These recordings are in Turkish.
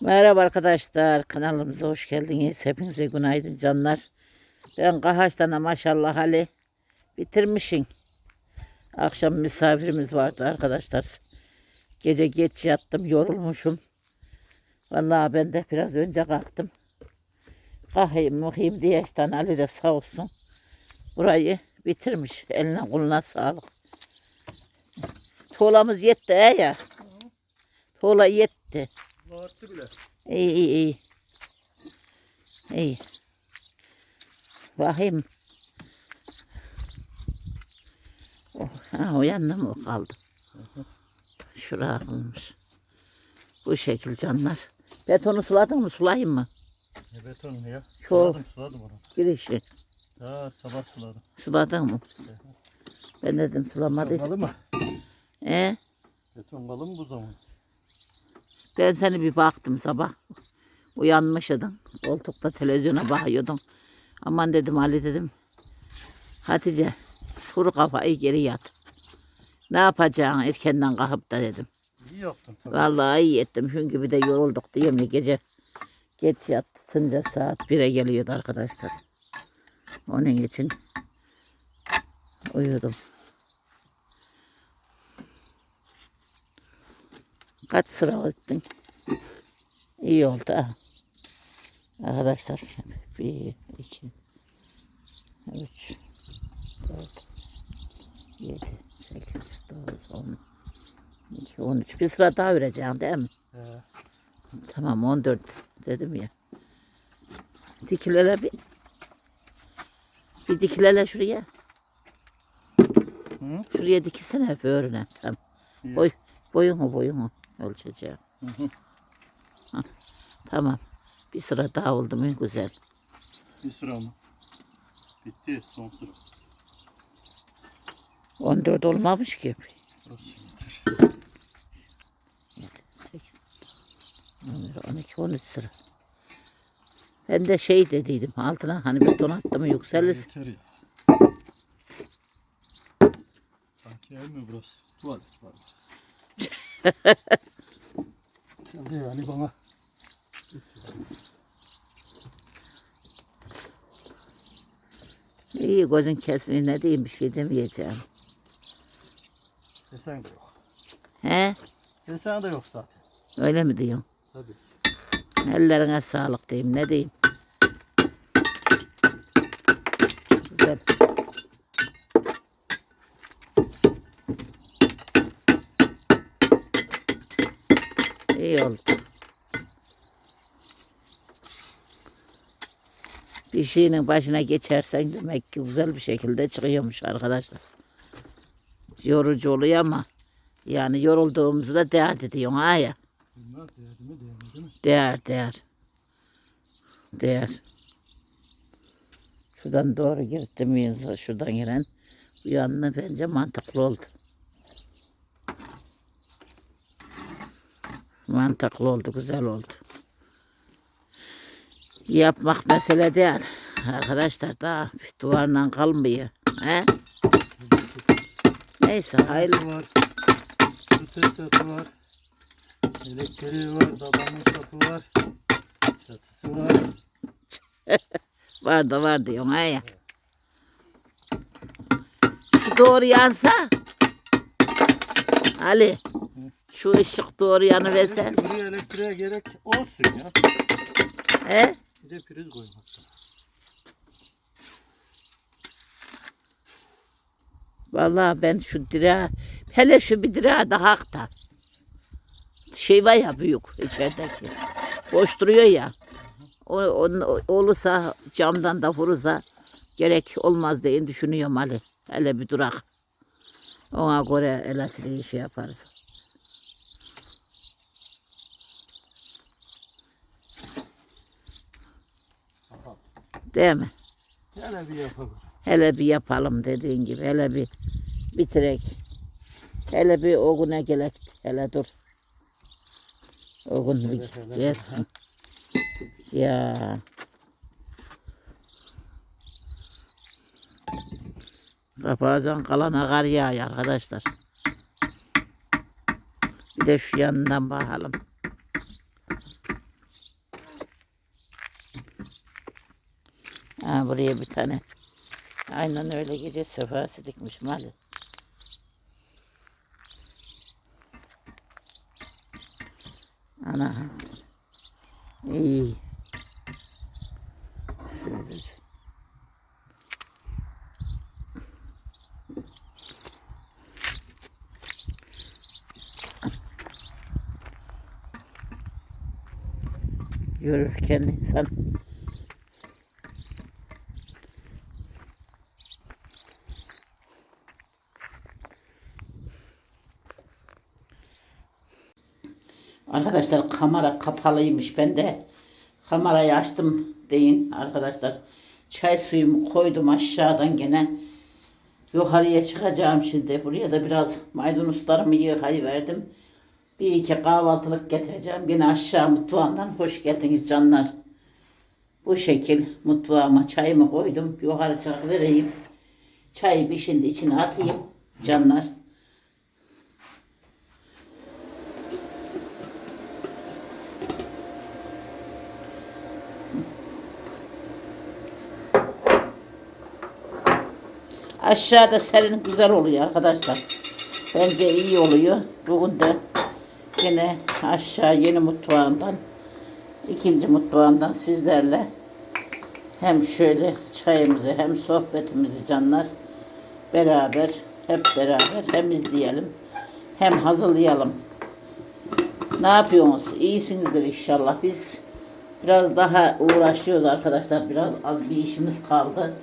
Merhaba arkadaşlar kanalımıza hoş geldiniz. Hepinize günaydın canlar. Ben Kahaç'tan maşallah Ali bitirmişim. Akşam misafirimiz vardı arkadaşlar. Gece geç yattım yorulmuşum. Vallahi ben de biraz önce kalktım. Kahayım muhim diye işte Ali de sağ olsun. Burayı bitirmiş. Eline koluna sağlık. Tuğlamız yetti he ya. Tuğla yetti. Arttı bile. İyi iyi iyi. İyi. Bakayım. Oh, ha, o yanına mı o kaldı? Şuraya kılmış. Bu şekil canlar. Betonu suladın mı? Sulayayım mı? Ne beton ya? Çok. Suladım suladım onu. Girişi. Ha sabah suladım. Suladın mı? Ben dedim sulamadıysa. Kalı mı? E, Beton kalı mı bu zaman? Ben seni bir baktım sabah. Uyanmışydın. Koltukta televizyona bakıyordun. Aman dedim Ali dedim. Hatice kuru kafayı geri yat. Ne yapacaksın erkenden kalkıp da dedim. İyi yaptın tabii. Vallahi iyi ettim çünkü bir de yorulduk diyeyim ya gece. Geç yattınca saat 1'e geliyordu arkadaşlar. Onun için uyudum. Kaç sıra ettin? İyi oldu ha. Arkadaşlar bir, iki, üç, dört, yedi, sekiz, dokuz, on, iki, on üç. Bir sıra daha vereceğim değil mi? He. Tamam 14 dedim ya. Dikilele bir. Bir dikilele şuraya. Hı? Şuraya dikilsene böğrüne. Tamam. İyi. Boy, boyunu boyunu ölçeceğim. Hı hı. Hah, Tamam. Bir sıra daha oldu mu güzel. Bir sıra mı? Bitti son sıra. 14 olmamış ki. Burası yeter. 12 13 sıra. Ben de şey dediydim altına hani beton attı mı yükselir. Yeter ya. Sanki ev mi burası? Var var. Sen de yani bana İyi gözün kesmiyor ne diyeyim bir şey demeyeceğim. desen de yok. He? Desen de yok zaten. Öyle mi diyorsun? Tabii. Ellerine sağlık diyeyim ne diyeyim. Güzel. İyi oldu. Bir şeyin başına geçersen demek ki güzel bir şekilde çıkıyormuş arkadaşlar. Yorucu oluyor ama yani yorulduğumuzu da dikkat ediyorsun ha ya. Bunlar değerli mi değerli mi? Değer, değer. Değer. Şuradan doğru girdi miyiz? Şuradan giren bu yanına bence mantıklı oldu. Mantıklı oldu, güzel oldu. Yapmak mesele değil. Arkadaşlar daha duvarla kalmıyor. He? Neyse hayırlı. var. Su tesisatı var. Elektriği var. Dabanın sapı var. Çatısı var. Var da var diyorsun ha ya. Doğru yansa. Ali. Şu ışık doğru yanıversen. Buraya elektriğe gerek olsun ya. He? Bir de priz koymak lazım. Vallahi ben şu direğe, hele şu bir direğe daha da. Şey var ya büyük içerideki. Boş duruyor ya. O, onun- olursa camdan da vurursa gerek olmaz diye düşünüyorum Ali. Hele bir durak. Ona göre elektriği şey yaparız. Değil mi? Hele bir yapalım. Hele bir yapalım dediğin gibi. Hele bir bitirek. Hele bir o güne gelek. Hele dur. O gün bir gelsin. Ya. Bazen kalana kar yağıyor arkadaşlar. Bir de şu yanından bakalım. Ha, buraya bir tane. Aynen öyle gece sefası dikmiş mali. Ana. İyi. Şöyle. Yürürken insan Arkadaşlar kamera kapalıymış. Ben de kamerayı açtım deyin arkadaşlar. Çay suyumu koydum aşağıdan gene. Yukarıya çıkacağım şimdi. Buraya da biraz maydanozlarımı yıkayıverdim. Bir iki kahvaltılık getireceğim. Yine aşağı mutfağımdan hoş geldiniz canlar. Bu şekil mutfağıma çayımı koydum. Yukarı çıkıvereyim. Çayı bir şimdi içine atayım canlar. Aşağıda serin güzel oluyor arkadaşlar. Bence iyi oluyor. Bugün de yine aşağı yeni mutfağımdan ikinci mutfağımdan sizlerle hem şöyle çayımızı hem sohbetimizi canlar beraber hep beraber hem izleyelim hem hazırlayalım. Ne yapıyorsunuz? İyisinizdir inşallah. Biz biraz daha uğraşıyoruz arkadaşlar. Biraz az bir işimiz kaldı.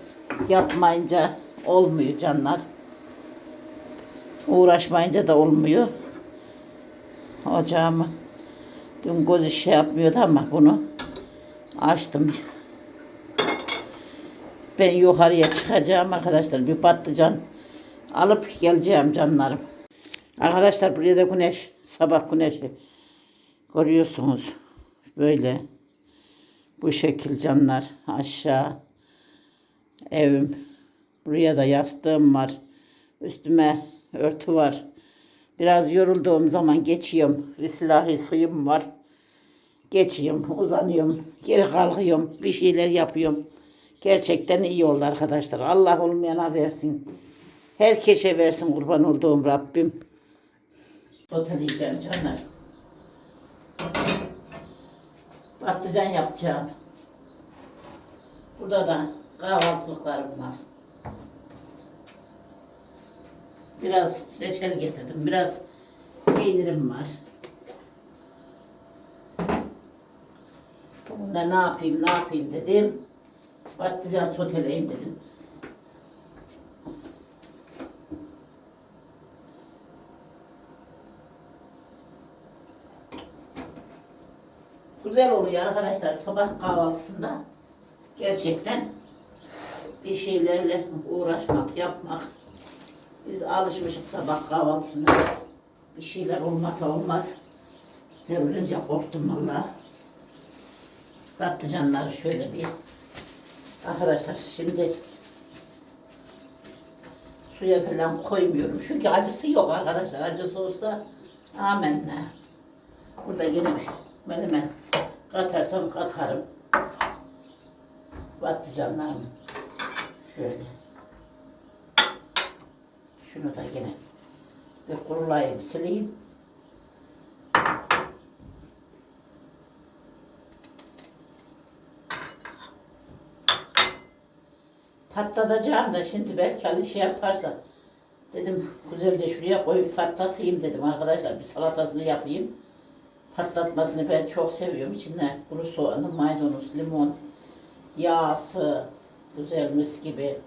Yapmayınca olmuyor canlar. Uğraşmayınca da olmuyor. Ocağımı dün göz şey yapmıyordu ama bunu açtım. Ben yukarıya çıkacağım arkadaşlar. Bir patlıcan alıp geleceğim canlarım. Arkadaşlar buraya da güneş, sabah güneşi görüyorsunuz. Böyle bu şekil canlar aşağı evim. Buraya da yastığım var. Üstüme örtü var. Biraz yorulduğum zaman geçiyorum. Silahi suyum var. Geçiyorum, uzanıyorum, geri kalkıyorum, bir şeyler yapıyorum. Gerçekten iyi oldu arkadaşlar. Allah olmayana versin. Herkese versin kurban olduğum Rabbim. Soteleyeceğim canlar. Patlıcan yapacağım. Burada da kahvaltılıklarım var. Biraz reçel getirdim. Biraz peynirim var. Bugün de ne yapayım ne yapayım dedim. Patlıcan soteleyim dedim. Güzel oluyor arkadaşlar sabah kahvaltısında. Gerçekten bir şeylerle uğraşmak, yapmak. Biz alışmışız sabah kahvaltısında. Bir şeyler olmasa olmaz. Devrilince korktum valla. Patlıcanları şöyle bir. Arkadaşlar şimdi suya falan koymuyorum. Çünkü acısı yok arkadaşlar. Acısı olsa amenna. Burada yine bir şey. Menemen katarsam katarım. Patlıcanlarımı şöyle. Şunu da yine bir kurulayayım, sileyim. Patlatacağım da şimdi belki Ali şey yaparsa dedim güzelce şuraya koyup patlatayım dedim arkadaşlar bir salatasını yapayım. Patlatmasını ben çok seviyorum. İçine kuru soğanı, maydanoz, limon, yağsı, güzel mis gibi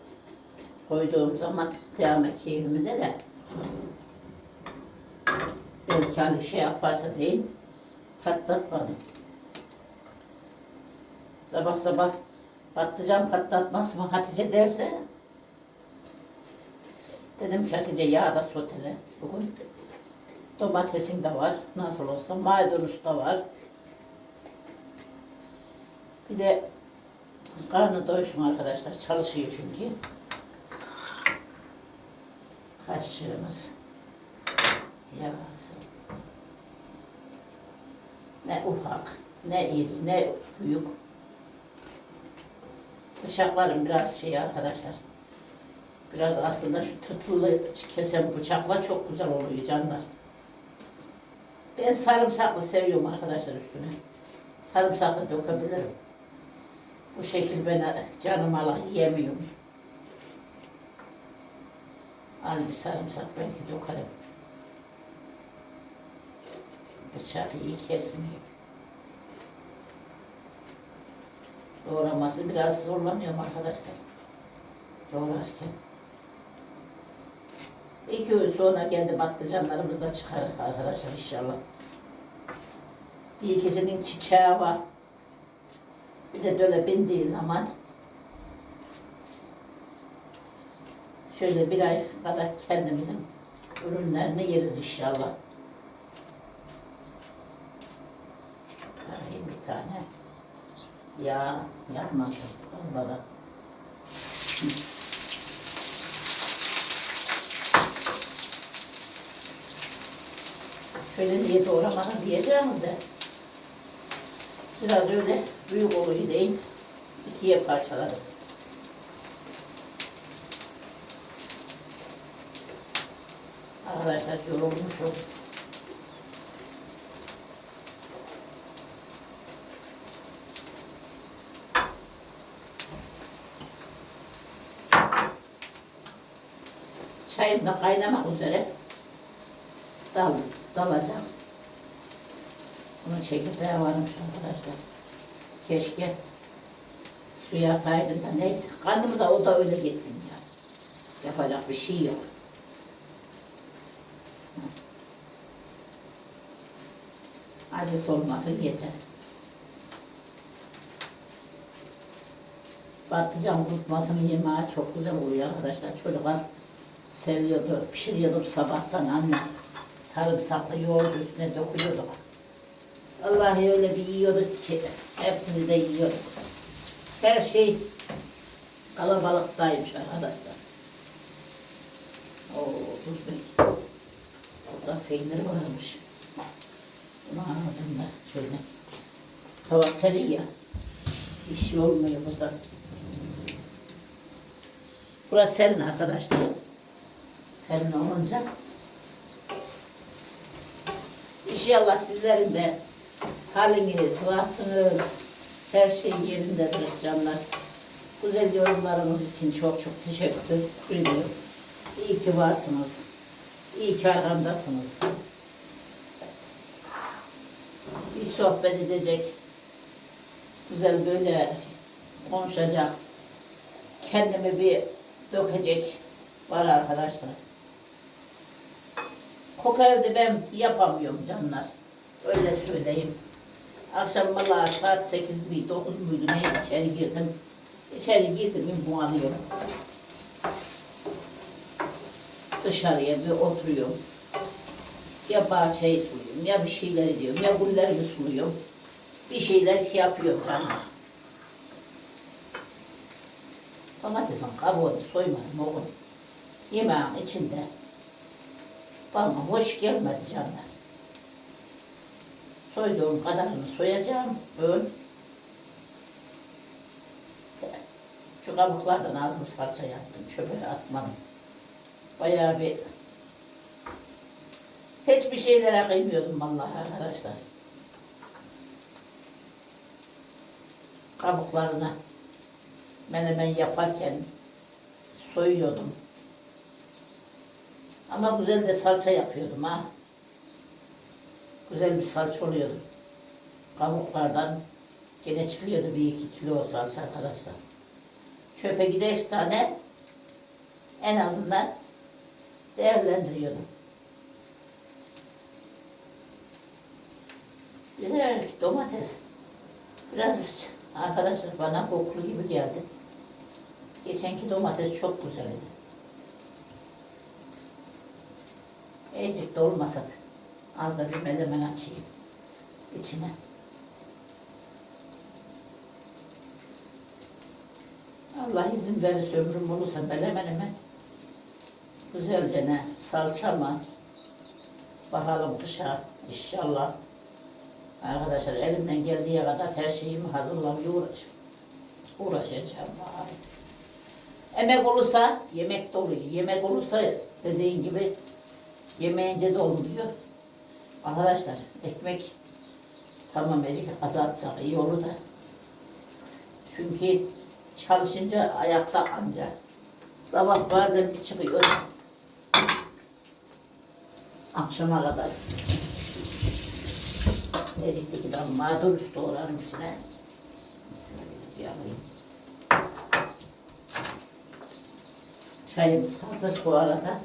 koyduğum zaman devam keyfimize de. Belki hani şey yaparsa değil patlatmadım. Sabah sabah patlıcan patlatması mı Hatice derse? Dedim ki Hatice yağda sotele bugün. Domatesin de var nasıl olsa maydanoz da var. Bir de karnı doysun arkadaşlar çalışıyor çünkü kaşığımız yağsı. Ne ufak, ne iri, ne büyük. Bıçaklarım biraz şey arkadaşlar. Biraz aslında şu tırtılı kesen bıçaklar çok güzel oluyor canlar. Ben sarımsaklı seviyorum arkadaşlar üstüne. Sarımsaklı dökebilirim. Bu şekil ben canım ala yiyemiyorum. Az bir sarımsak belki dökerim. Bıçak iyi kesmiyor. Doğraması biraz zorlanıyorum arkadaşlar. Doğrarken. İki gün sonra kendi patlıcanlarımız da çıkar arkadaşlar inşallah. Bir ikisinin çiçeği var. Bir de böyle bindiği zaman şöyle bir ay kadar kendimizin ürünlerini yeriz inşallah. Arayayım bir tane. Ya yapmasın fazla da. Şöyle diye doğramadan diyeceğimiz de biraz öyle büyük oluyor değil. ikiye parçaladım. Arkadaşlar yorulmuşum. Çayım da kaynamak üzere. Dal, dalacağım. Bunun çekirdeği varmış arkadaşlar. Keşke suya ataydım da neyse. Karnımı da o da öyle gitsin ya. Yapacak bir şey yok. Acısı olmasın yeter. Patlıcan kurutmasını yemeği çok güzel oluyor arkadaşlar. Çocuklar seviyordu. Pişiriyordum sabahtan anne. Sarımsaklı yoğurt üstüne döküyorduk. Vallahi öyle bir yiyorduk ki hepsini de yiyorduk. Her şey kalabalıktaymış arkadaşlar. Oo, tuz. Burada peynir varmış. Bunu ağzımda şöyle. Hava serin ya. Şey olmuyor burada. Burası serin arkadaşlar. Serin olunca İnşallah sizlerin de haliniz, vaktiniz, her şey yerindedir canlar. Güzel yorumlarınız için çok çok teşekkür ediyorum. İyi ki varsınız. İyi ki arkamdasınız. Bir sohbet edecek. Güzel böyle konuşacak. Kendimi bir dökecek var arkadaşlar. Kokardı ben yapamıyorum canlar. Öyle söyleyeyim. Akşam vallahi saat 8 mi 9 muydu ne içeri girdim. İçeri girdim bu alıyorum. Dışarıya bir oturuyorum. Ya bahçeyi suluyorum, ya bir şeyler ediyorum, ya güllerimi suluyorum. Bir şeyler yapıyorum canlar. Domatesin kabuğunu soymadım oğlum. Yemeğin içinde. Bana hoş gelmedi canlar. Soyduğum kadarını soyacağım. Öl. Şu kabuklardan az mı salça yaptım. Çöpe atmadım. Bayağı bir hiçbir şeylere kıymıyordum vallahi arkadaşlar. Kabuklarını menemen yaparken soyuyordum. Ama güzel de salça yapıyordum ha. Güzel bir salça oluyordu. Kabuklardan gene çıkıyordu bir iki kilo salça arkadaşlar. Çöpe gideş tane en azından değerlendiriyordum. Güzel domates. Biraz arkadaşlar bana kokulu gibi geldi. Geçenki domates çok güzeldi. Ecik de olmasa da az da bir melemen açayım içine. Allah izin verirse ömrüm olursa melemenime güzelce ne salçama bakalım kışa inşallah. Arkadaşlar elimden geldiği kadar her şeyimi hazırlamaya uğraşıyorum. uğraşacağım. Vay. Emek olursa yemek de oluyor. Yemek olursa dediğin gibi yemeğinde de olmuyor. Arkadaşlar ekmek tamam erik azaltsak iyi olur da. Çünkü çalışınca ayakta anca. Sabah bazen bir çıkıyor. Akşama kadar. Erikli dal mağdur üstü doğrarım içine. Alayım. Çayımız hazır bu arada.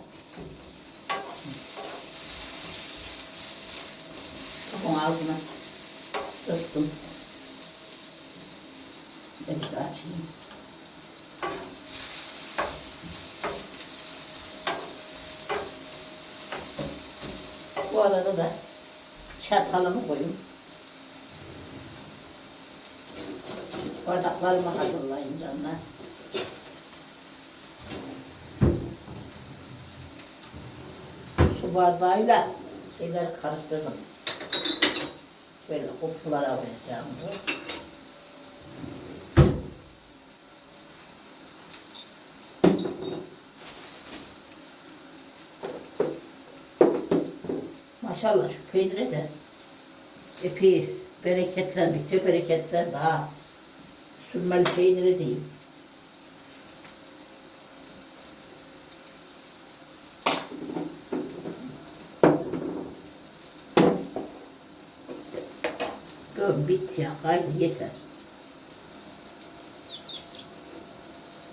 Bunun altına ıstım. Evet açayım. Bu arada da çatalımı koyayım. Bardaklarımı hazırlayın canlar. Su bardağıyla şeyler karıştırdım. Şöyle kokulara koyacağım bu. Maşallah şu peynire de epey bereketlendikçe bereketler daha sürmeli peyniri değil. Dur bitti ya kaydı yeter.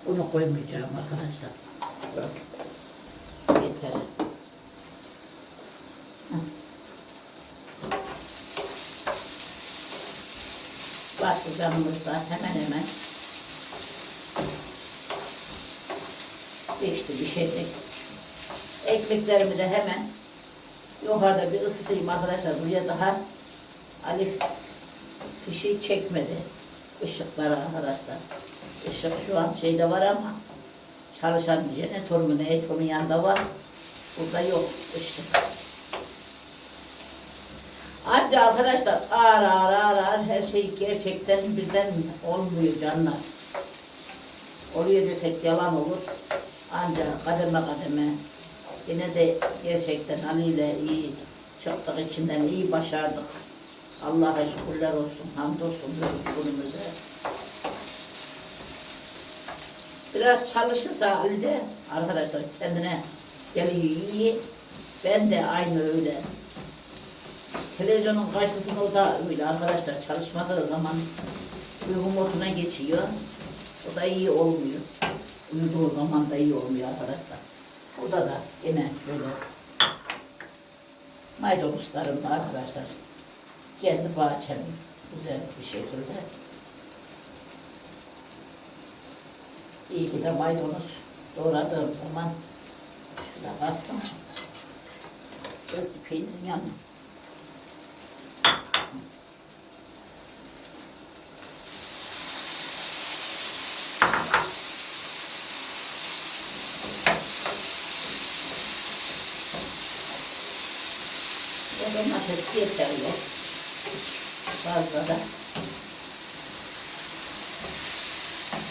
Bunu koymayacağım arkadaşlar. Dur. Yeter. Patlıcanımız da hemen hemen pişti pişecek. Ekmeklerimi de hemen yukarıda bir ısıtayım arkadaşlar. Buraya daha Alif fişi çekmedi. Işıkları arkadaşlar. Işık şu an şeyde var ama çalışan jeneratörümün, eğitimin yanında var. Burada yok ışık. Anca arkadaşlar ağır ağır ağır ağır her şey gerçekten birden olmuyor canlar. Oluyor desek yalan olur. Ancak kademe kademe yine de gerçekten Ali iyi çıktık içinden iyi başardık. Allah'a şükürler olsun, hamdolsun günümüze. Biraz çalışırsa Ali arkadaşlar kendine geliyor iyi. Ben de aynı öyle. Televizyonun karşısında o da öyle arkadaşlar çalışmadığı zaman uyku moduna geçiyor. O da iyi olmuyor. Uyuduğu zaman da iyi olmuyor arkadaşlar. Burada da yine böyle maydanozlarım var arkadaşlar. Kendi bahçem güzel bir şekilde. İyi ki de maydanoz doğradığım zaman şurada bastım. Belki peynirin yanına. O domates yeterli. Fazla da.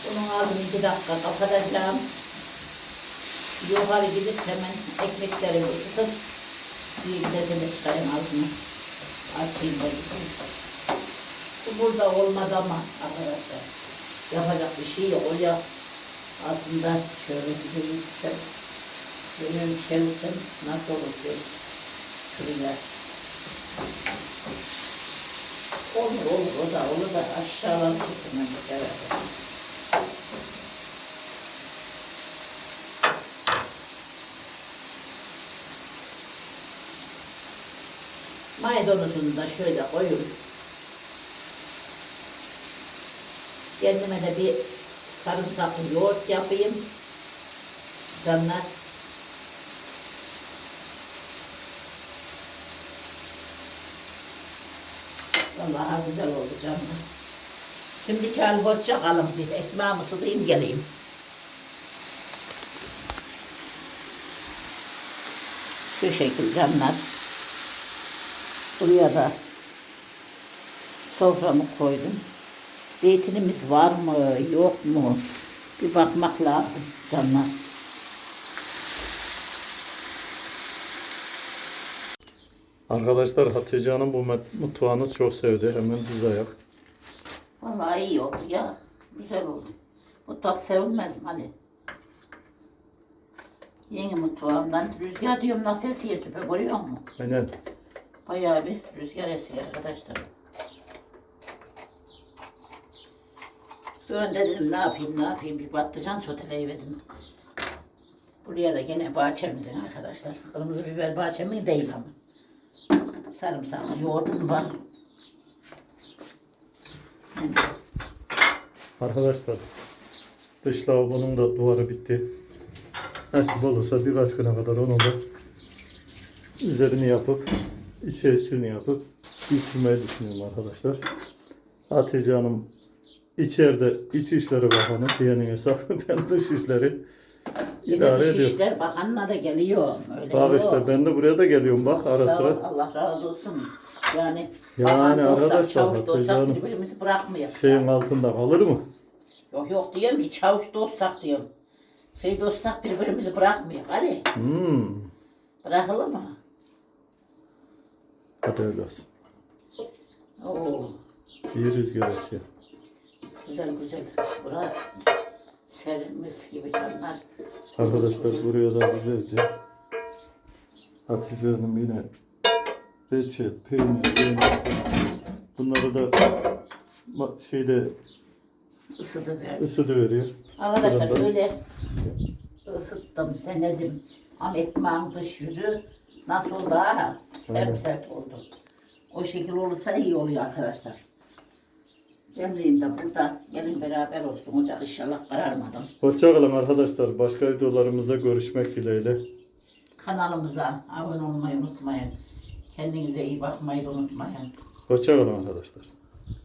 Bunun ağzını iki dakika kapatacağım. Yukarı gidip hemen ekmekleri ısıtıp bir de çayın altını açayım. Bu burada olmaz ama arkadaşlar. Yapacak bir şey yok. O ya aslında şöyle gideyim. Böyle çevirsem nasıl olur? Şuraya. Olur olur o da olur da aşağıdan çıktım ben Maydanozunu da şöyle koyun. Kendime de bir sarımsaklı yoğurt yapayım. Canlar. Vallahi güzel oldu canlar. Şimdiki hal hoşça kalın bir ekmeğimi ısıtayım geleyim. Şu şekil canlar. Buraya da soframı koydum. Zeytinimiz var mı, yok mu? Bir bakmak lazım canlar. Arkadaşlar Hatice Hanım bu mutfağını çok sevdi. Hemen düz ayak. Vallahi iyi oldu ya. Güzel oldu. Mutfak sevilmez mi Ali? Yeni mutfağımdan rüzgar diyorum nasıl esiyor tüpe görüyor musun? Aynen. Bayağı bir rüzgar esiyor arkadaşlar. Ben de dedim ne yapayım ne yapayım bir patlıcan soteleyiverdim. Buraya da gene bahçemizin arkadaşlar. Kırmızı biber bahçemin değil ama. Sarımsaklı yoğurdum var. Arkadaşlar dış lavabonun da duvarı bitti. Nasip olursa birkaç güne kadar onu da üzerini yapıp içerisini yapıp bitirmeyi düşünüyorum arkadaşlar. Hatice Hanım içeride iç işleri bakanı diyenin hesabı ben dış işleri idare ediyorum. Dışişler Bakanı'na da geliyor. Öyle Bak yok. işte ben de buraya da geliyorum bak ara Sağ ol, sıra. Allah razı olsun. Yani, Yani bakan dostlar, arkadaşlar, çavuş Hatice dostlar Hanım, birbirimizi bırakmıyor. Şeyin altında kalır mı? Yok yok diyorum ki çavuş dostsak diyorum. Şey dostsak birbirimizi bırakmıyor. Hadi Hmm. bırakılır mı? Hadi öyle olsun. Oo, İyi rüzgar esiyor. güzel güzel. Bura serimiz gibi canlar. Arkadaşlar buraya da güzelce Hatice Hanım yine reçel, peynir, peynir. Bunları da ma- şeyde Isıdı ver. ısıdı veriyor. Arkadaşlar Buradan- öyle ısıttım, denedim. Ama ekmeğin dış yüzü nasıl oldu ha? Sert sert oldu. O şekil olursa iyi oluyor arkadaşlar. Demleyeyim de burada. Gelin beraber olsun. Ocak inşallah kararmadım. Hoşçakalın arkadaşlar. Başka videolarımızda görüşmek dileğiyle. Kanalımıza abone olmayı unutmayın. Kendinize iyi bakmayı unutmayın. Hoşçakalın arkadaşlar.